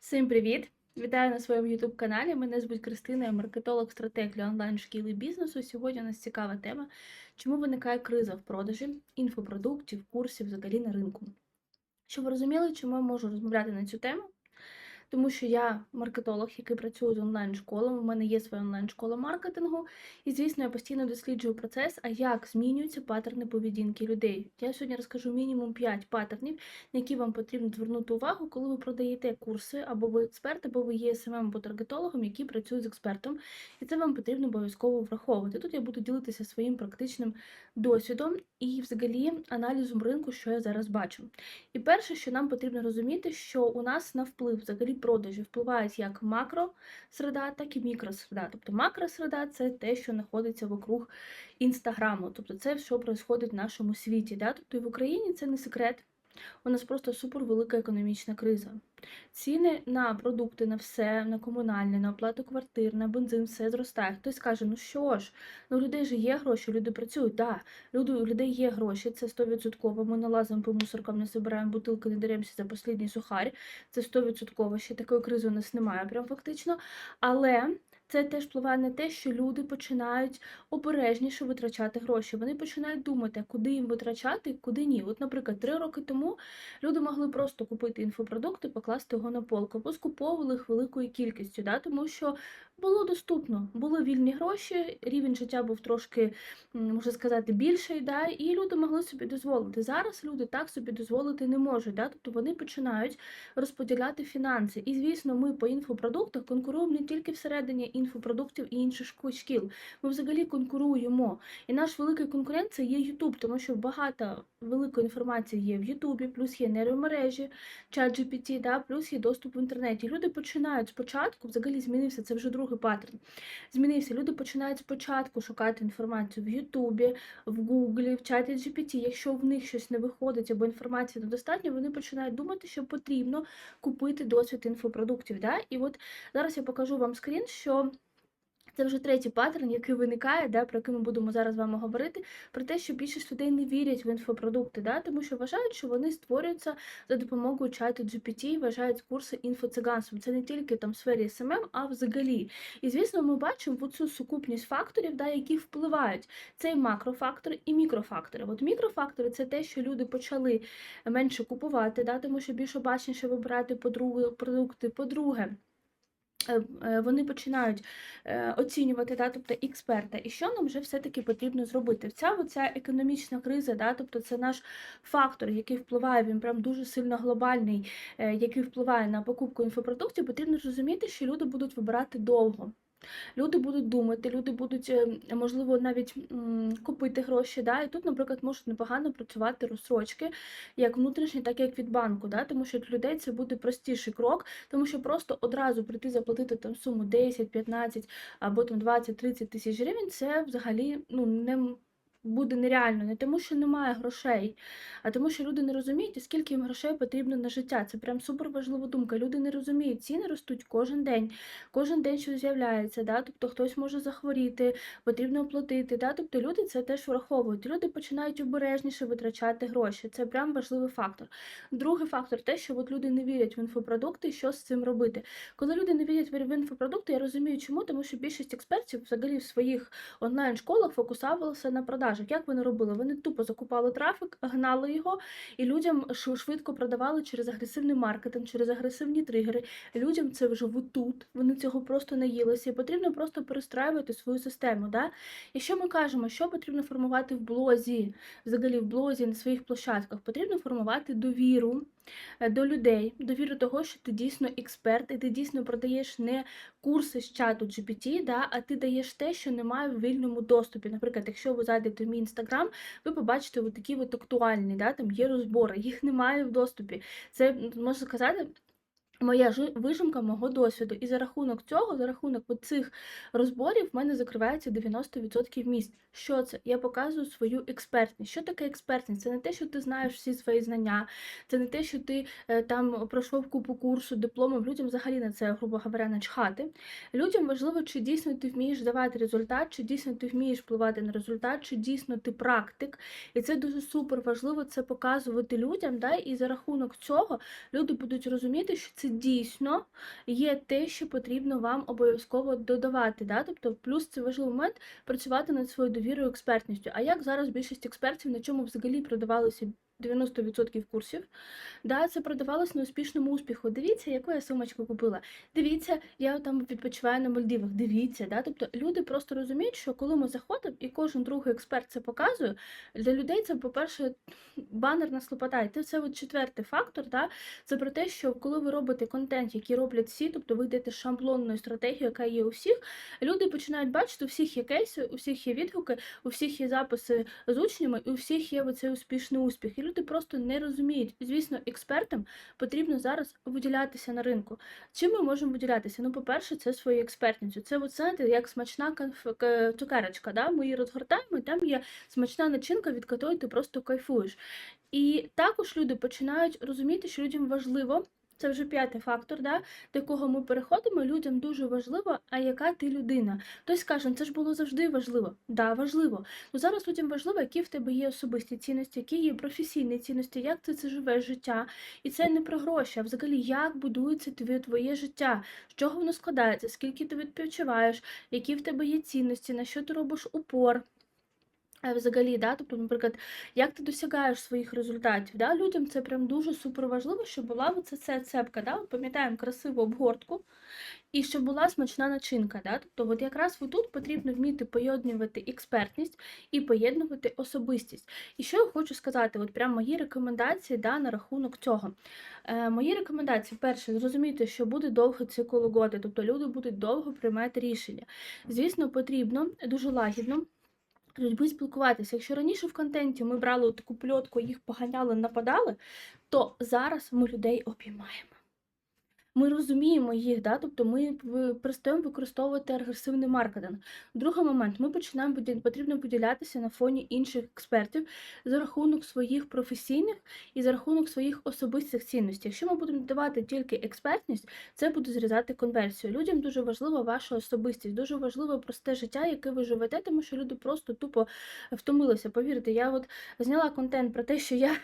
Всім привіт! Вітаю на своєму youtube каналі. Мене звуть Кристина, я маркетолог стратег для онлайн шкіли бізнесу. Сьогодні у нас цікава тема, чому виникає криза в продажі інфопродуктів, курсів взагалі на ринку. Щоб ви розуміли, чому я можу розмовляти на цю тему? Тому що я маркетолог, який працює з онлайн-школами, у мене є своя онлайн-школа маркетингу, і, звісно, я постійно досліджую процес, а як змінюються паттерни поведінки людей. Я сьогодні розкажу мінімум 5 паттернів, на які вам потрібно звернути увагу, коли ви продаєте курси, або ви експерт, або ви є СММ або таргетологом, який працює з експертом. І це вам потрібно обов'язково враховувати. Тут я буду ділитися своїм практичним досвідом і, взагалі, аналізом ринку, що я зараз бачу. І перше, що нам потрібно розуміти, що у нас на вплив взагалі продажі впливають як макросреда, так і мікросреда. Тобто макросреда це те, що знаходиться вокруг інстаграму. Тобто це що відбувається в нашому світі. Да? Тобто і в Україні це не секрет. У нас просто супервелика економічна криза. Ціни на продукти, на все, на комунальне, на оплату квартир, на бензин, все зростає. Хтось каже, ну що ж, ну у людей же є гроші, люди працюють. Так, люди, у людей є гроші, це 100%. Ми налазимо по мусоркам, не збираємо бутилки, не деремося за останній сухарь. Це 100%. Ще такої кризи у нас немає, прям фактично. Але це теж впливає на те, що люди починають обережніше витрачати гроші. Вони починають думати, куди їм витрачати, куди ні. От, наприклад, три роки тому люди могли просто купити інфопродукти, покласти його на полку, або скуповували їх великою кількістю, да? тому що було доступно, були вільні гроші, рівень життя був трошки, можна сказати, більший, да? і люди могли собі дозволити. Зараз люди так собі дозволити не можуть. Да? Тобто вони починають розподіляти фінанси. І, звісно, ми по інфопродуктах конкуруємо не тільки всередині інфопродуктів і інших шкіл. Ми взагалі конкуруємо. І наш великий конкурент це є Ютуб, тому що багато великої інформації є в Ютубі, плюс є нейромережі, чат GPT, да, плюс є доступ в інтернеті. Люди починають спочатку, взагалі змінився, це вже другий паттерн. Змінився. Люди починають спочатку шукати інформацію в Ютубі, в Гуглі, в чаті GPT. Якщо в них щось не виходить або інформації недостатньо, вони починають думати, що потрібно купити досвід інфопродуктів. Да? І от зараз я покажу вам скрін, що. Це вже третій паттерн, який виникає, да, про який ми будемо зараз з вами говорити, про те, що більшість людей не вірять в інфопродукти, да, тому що вважають, що вони створюються за допомогою чату GPT, вважають курси інфоциганством. Це не тільки там в сфері СММ, а взагалі. І звісно, ми бачимо цю сукупність факторів, да, які впливають. Це і макрофактори, і мікрофактори. От мікрофактори це те, що люди почали менше купувати, да, тому що більш обачніше вибирати по-друге продукти. По-друге. Е, е, Вони починають е, оцінювати, да, тобто експерта, і що нам вже все-таки потрібно зробити. Вся оця економічна криза, да, тобто це наш фактор, який впливає, він прям дуже сильно глобальний, який впливає на покупку інфопродуктів, потрібно розуміти, що люди будуть вибирати довго. Люди будуть думати, люди будуть, е, можливо, навіть купити гроші. Да? І тут, наприклад, можуть непогано працювати розсрочки, як внутрішні, так і як від банку. Да? Тому що для людей це буде простіший крок, тому що просто одразу прийти заплатити там суму 10, 15 або там 20-30 тисяч гривень, це взагалі ну, не. Буде нереально, не тому, що немає грошей, а тому, що люди не розуміють, скільки їм грошей потрібно на життя. Це прям супер важлива думка. Люди не розуміють, ціни ростуть кожен день, кожен день щось з'являється. Да? Тобто хтось може захворіти, потрібно оплатити. Да? Тобто люди це теж враховують. Люди починають обережніше витрачати гроші. Це прям важливий фактор. Другий фактор те, що от люди не вірять в інфопродукти, що з цим робити. Коли люди не вірять в інфопродукти, я розумію, чому, тому що більшість експертів взагалі в своїх онлайн-школах фокусувалися на продажах. Як вони робили? Вони тупо закупали трафік, гнали його, і людям швидко продавали через агресивний маркетинг, через агресивні тригери. Людям це вже тут, вони цього просто наїлися. І потрібно просто перестраювати свою систему. Да? Що ми кажемо, що потрібно формувати в блозі, взагалі в блозі на своїх площадках? Потрібно формувати довіру до людей, довіру того, що ти дійсно експерт, і ти дійсно продаєш не курси з чату GPT, да, а ти даєш те, що немає в вільному доступі. Наприклад, якщо ви зайдете в мій інстаграм, ви побачите от такі от актуальні, да, там є розбори, їх немає в доступі. Це можна сказати. Моя жи- вижимка мого досвіду. І за рахунок цього, за рахунок цих розборів, в мене закривається 90% місць. Що це? Я показую свою експертність. Що таке експертність? Це не те, що ти знаєш всі свої знання, це не те, що ти е, там пройшов купу курсу, дипломів. Людям взагалі на це, грубо говоря, начхати. Людям важливо, чи дійсно ти вмієш давати результат, чи дійсно ти вмієш впливати на результат, чи дійсно ти практик. І це дуже супер важливо це показувати людям. Да? І за рахунок цього люди будуть розуміти, що це дійсно є те, що потрібно вам обов'язково додавати. Да? Тобто, плюс це важливий момент працювати над своєю довірою експертністю. А як зараз більшість експертів на чому взагалі продавалися 90% курсів, да, це продавалось на успішному успіху. Дивіться, яку я сумочку купила. Дивіться, я там відпочиваю на Мальдивах. Дивіться, да? тобто люди просто розуміють, що коли ми заходимо, і кожен другий експерт це показує, для людей це, по-перше, банерна слопота. Це, це от четвертий фактор. Да? Це про те, що коли ви робите контент, який роблять всі, тобто ви йдете шаблонною стратегією, яка є у всіх, люди починають бачити, у всіх є кейси, у всіх є відгуки, у всіх є записи з учнями, і у всіх є оцей успішний успіх. І люди просто не розуміють. Звісно, експертам потрібно зараз виділятися на ринку. Чим ми можемо виділятися? Ну, по-перше, це своєю експертністю. Це от, знаєте, як смачна конф- цукерочка. Да? Ми її розгортаємо, і там є смачна начинка, від якої ти просто кайфуєш. І також люди починають розуміти, що людям важливо. Це вже п'ятий фактор, да, до якого ми переходимо. Людям дуже важливо, а яка ти людина. Хтось каже, «Ну, це ж було завжди важливо. Да, важливо. Ну зараз людям важливо, які в тебе є особисті цінності, які є професійні цінності, як ти це живеш життя. І це не про гроші, а взагалі як будується твоє, твоє життя, з чого воно складається, скільки ти відпочиваєш, які в тебе є цінності, на що ти робиш упор. Е, Взагалі, да, тобто, наприклад, як ти досягаєш своїх результатів, да, людям це прям дуже супер важливо, щоб була ця цепка, да, пам'ятаємо красиву обгортку, і щоб була смачна начинка. Да? Тобто, от якраз тут потрібно вміти поєднувати експертність і поєднувати особистість. І що я хочу сказати, от прям мої рекомендації да, на рахунок цього. Е, Мої рекомендації, перше, зрозуміти, що буде довгий цикл угоди, тобто люди будуть довго приймати рішення. Звісно, потрібно дуже лагідно. Людьми спілкуватися. Якщо раніше в контенті ми брали таку пльотку, їх поганяли, нападали, то зараз ми людей обіймаємо. Ми розуміємо їх, да? тобто ми перестаємо використовувати агресивний маркетинг. Другий момент, ми починаємо потрібно поділятися на фоні інших експертів за рахунок своїх професійних і за рахунок своїх особистих цінностей. Якщо ми будемо давати тільки експертність, це буде зрізати конверсію. Людям дуже важлива ваша особистість, дуже важливо просте життя, яке ви живете, тому що люди просто тупо втомилися. Повірте, я от зняла контент про те, що я.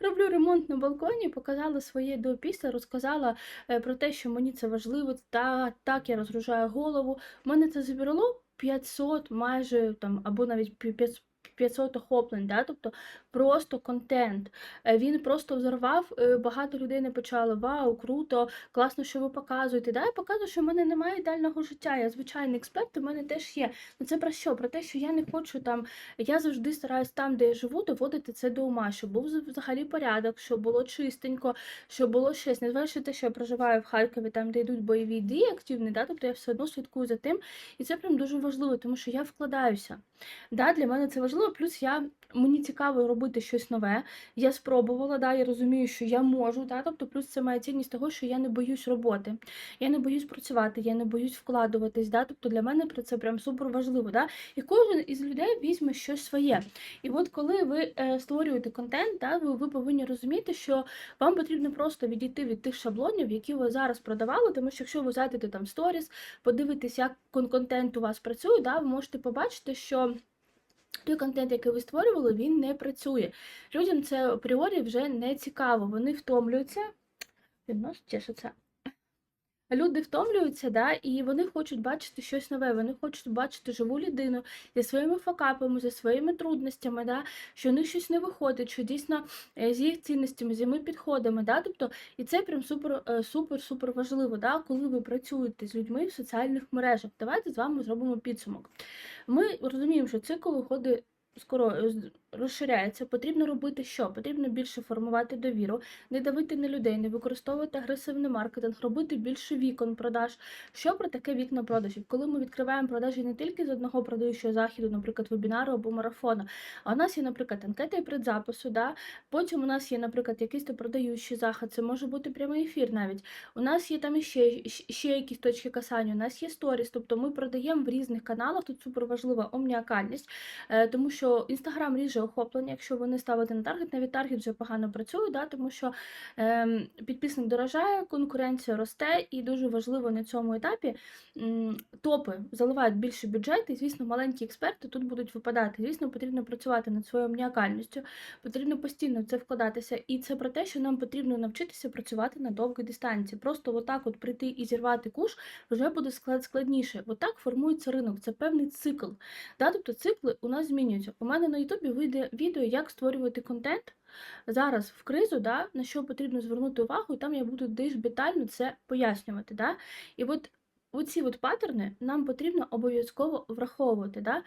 Роблю ремонт на балконі, показала своє до після, розказала е, про те, що мені це важливо, та так я розгружаю голову. Мене це забрало 500 майже там, або навіть 500 500 охоплень, да? тобто просто контент. Е, Він просто взорвав, е, багато людей не почало. Вау, круто, класно, що ви показуєте. Да? Я показую, що в мене немає ідеального життя. Я звичайний експерт, у мене теж є. Ну це про що? Про те, що я не хочу там. Я завжди стараюсь там, де я живу, доводити це до ума, щоб був взагалі порядок, щоб було чистенько, щоб було щось. Незважаючи те, що я проживаю в Харкові, там, де йдуть бойові дії активні, да? тобто я все одно слідкую за тим. І це прям дуже важливо, тому що я вкладаюся. Да, для мене це важливо. Плюс я мені цікаво робити щось нове. Я спробувала, да, я розумію, що я можу. Да, тобто, плюс це моя цінність того, що я не боюсь роботи. Я не боюсь працювати, я не боюсь вкладуватись. Да, тобто для мене про це прям супер важливо. Да, і кожен із людей візьме щось своє. І от коли ви е, створюєте контент, да, ви, ви повинні розуміти, що вам потрібно просто відійти від тих шаблонів, які ви зараз продавали, тому що якщо ви зайдете там сторіс, подивитесь, як кон- контент у вас працює, да, ви можете побачити, що. Той контент, який ви створювали, він не працює. Людям це апріорі вже не цікаво. Вони втомлюються. Відносно чешеться. Люди втомлюються, да, і вони хочуть бачити щось нове. Вони хочуть бачити живу людину зі своїми факапами, зі своїми трудностями, да, що у них щось не виходить, що дійсно е, з їх цінностями, з їми підходами. Да, тобто, і це прям супер, е, супер, супер важливо, да, коли ви працюєте з людьми в соціальних мережах. Давайте з вами зробимо підсумок. Ми розуміємо, що цикл уходи скоро розширяється. Потрібно робити що? Потрібно більше формувати довіру, не давити на людей, не використовувати агресивний маркетинг, робити більше вікон продаж. Що про таке вікна продажів? Коли ми відкриваємо продажі не тільки з одного продаючого заходу, наприклад, вебінару або марафону, а у нас є, наприклад, анкета і предзапису, да? потім у нас є, наприклад, якийсь то продаючий захід, це може бути прямий ефір навіть. У нас є там іще, ще якісь точки касання, у нас є сторіс, тобто ми продаємо в різних каналах, тут супер важлива омніакальність, е, тому що Інстаграм ріже охоплення, якщо ви не ставите на таргет. Навіть таргет вже погано працює, да, тому що ем, підписник дорожає, конкуренція росте, і дуже важливо на цьому етапі топи заливають більше бюджет, і, звісно, маленькі експерти тут будуть випадати. Звісно, потрібно працювати над своєю уніакальністю, потрібно постійно в це вкладатися. І це про те, що нам потрібно навчитися працювати на довгій дистанції. Просто отак от прийти і зірвати куш вже буде склад складніше. Отак формується ринок. Це певний цикл. Да? Тобто цикли у нас змінюються. У мене на Ютубі відео, як створювати контент. Зараз в кризу, да, на що потрібно звернути увагу, і там я буду більш детально це пояснювати. Да? І от оці от паттерни нам потрібно обов'язково враховувати. Да?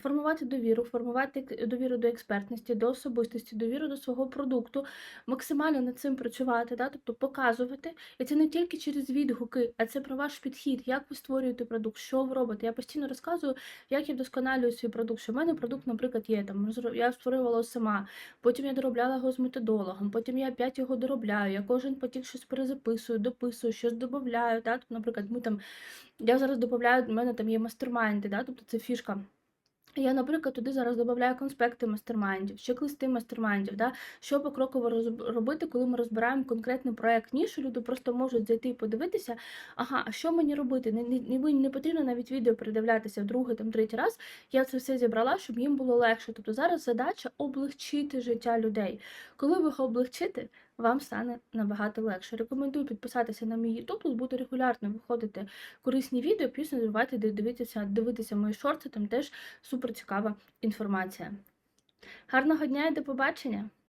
Формувати довіру, формувати довіру до експертності, до особистості, довіру до свого продукту, максимально над цим працювати, да? тобто показувати. І це не тільки через відгуки, а це про ваш підхід, як ви створюєте продукт, що ви робите. Я постійно розказую, як я вдосконалюю свій продукт. Що в мене продукт, наприклад, є там. Я створювала сама, потім я доробляла його з методологом, потім я опять його доробляю. Я кожен потік щось перезаписую, дописую, щось додаю. Да? Тобто, наприклад, ми там я зараз додаю, в мене там є мастермайнди, да? тобто це фішка. Я, наприклад, туди зараз додаю конспекти мастермайндів, чек-листи мастермайндів, да? що покроково робити, коли ми розбираємо конкретний проект нішу, люди просто можуть зайти і подивитися, ага, а що мені робити? Не, не, не, потрібно навіть відео передивлятися в другий, там, третій раз. Я це все зібрала, щоб їм було легше. Тобто зараз задача облегчити життя людей. Коли ви його облегчите, вам стане набагато легше. Рекомендую підписатися на мій YouTube, тут буде регулярно виходити корисні відео, плюс не забувайте дивитися, дивитися мої шорти, там теж супер цікава інформація. Гарного дня і до побачення!